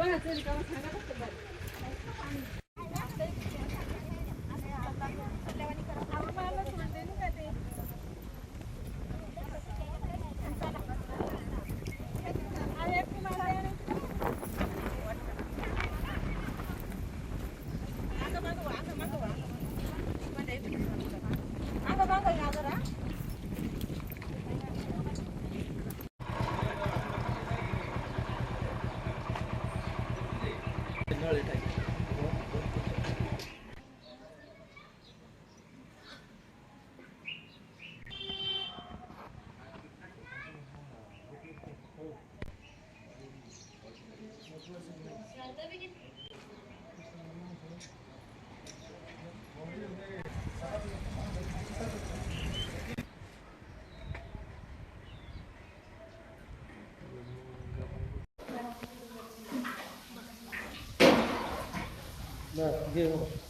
করতে পারি No, होत नाही आमच्या या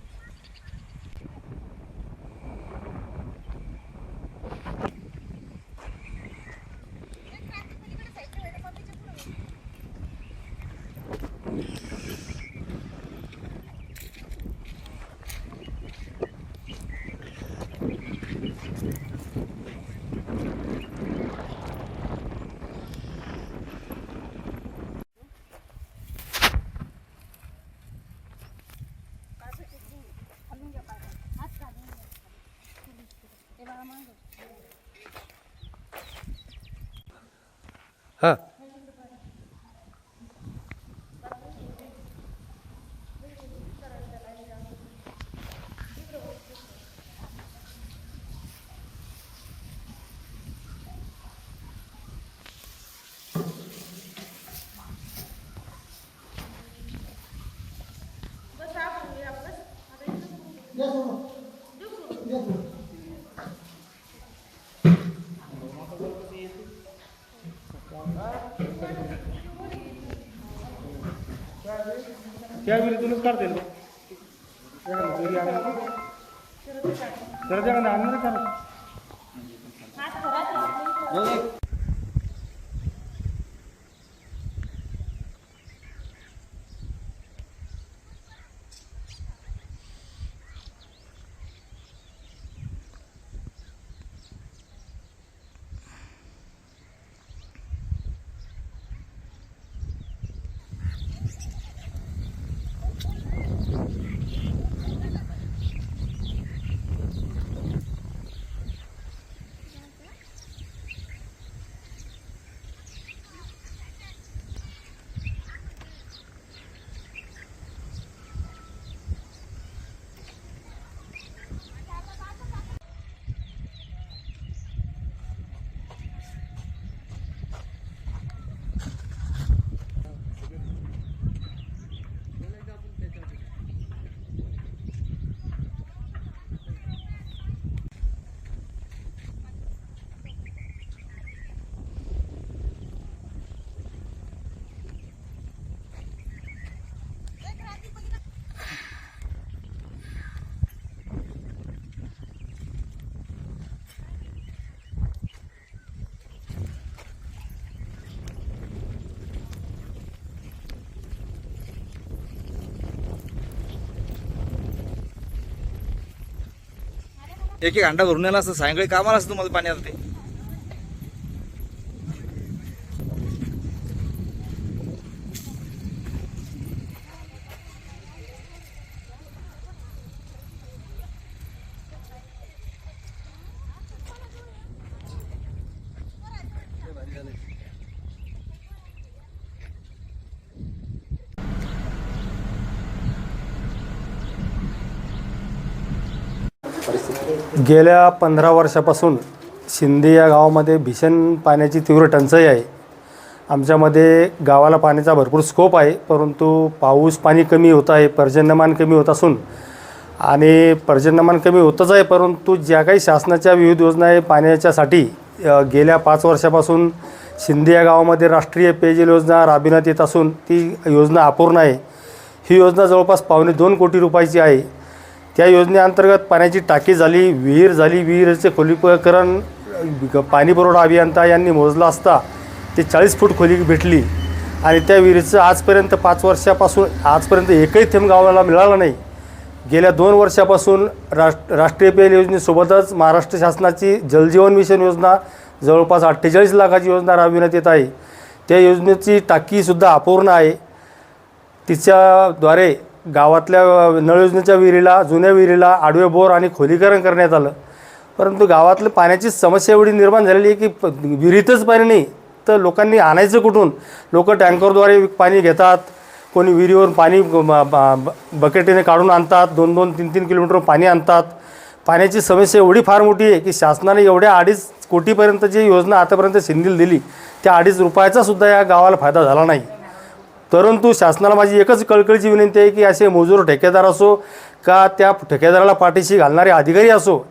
हां त्यावेळी तुलाच काढता येईल तर त्या आणणार एक एक अंडा भरून आला असतं सायंकाळी कामाला असतं तुम्हाला पाणी ते. गेल्या पंधरा वर्षापासून शिंदे या गावामध्ये भीषण पाण्याची तीव्र टंचाई आहे. आमच्यामध्ये गावाला पाण्याचा भरपूर स्कोप आहे परंतु पाऊस पाणी कमी होत आहे पर्जन्यमान कमी होत असून आणि पर्जन्यमान कमी होतच आहे परंतु ज्या काही शासनाच्या विविध योजना आहे पाण्याच्यासाठी गेल्या पाच वर्षापासून शिंदे या गावामध्ये राष्ट्रीय पेयजल योजना राबविण्यात येत असून ती योजना अपूर्ण आहे. ही योजना जवळपास पावणे दोन कोटी रुपयाची आहे. त्या योजनेअंतर्गत पाण्याची टाकी झाली विहीर झाली विहिरीचे खोलीकरण पाणी पुरवठा अभियंता यांनी मोजला असता ते चाळीस फूट खोली भेटली आणि त्या विहिरीचं आजपर्यंत पाच वर्षापासून आजपर्यंत एकही थेंब गावाला मिळाला नाही. गेल्या दोन वर्षापासून राष्ट्र राष्ट्रीय पेय योजनेसोबतच महाराष्ट्र शासनाची जलजीवन मिशन योजना जवळपास अठ्ठेचाळीस लाखाची योजना राबविण्यात येत आहे. त्या योजनेची टाकीसुद्धा अपूर्ण आहे. तिच्याद्वारे गावातल्या नळयोजनेच्या विहिरीला जुन्या विहिरीला आडवे बोर आणि खोलीकरण करण्यात आलं. परंतु गावातलं पाण्याची समस्या एवढी निर्माण झालेली आहे की विहिरीतच पाणी नाही. तर लोकांनी आणायचं कुठून? लोक टँकरद्वारे पाणी घेतात कोणी विहिरीवरून पाणी ब- बकेटीने काढून आणतात दोन दोन तीन तीन किलोमीटर पाणी आणतात. पाण्याची समस्या एवढी फार मोठी आहे की शासनाने एवढ्या अडीच कोटीपर्यंत जी योजना आतापर्यंत सिंधील दिली. त्या अडीच रुपयाचासुद्धा या गावाला फायदा झाला नाही. परंतु शासनाला माझी एकच कळकळीची विनंती आहे की असे मजूर ठेकेदार असो का त्या ठेकेदाराला पाठीशी घालणारे अधिकारी असो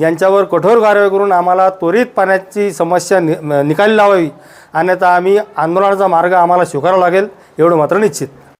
यांच्यावर कठोर कारवाई करून आम्हाला त्वरित पाण्याची समस्या नि निकाली लावावी. अन्यथा आम्ही आंदोलनाचा मार्ग आम्हाला स्वीकारावा लागेल एवढं मात्र निश्चित.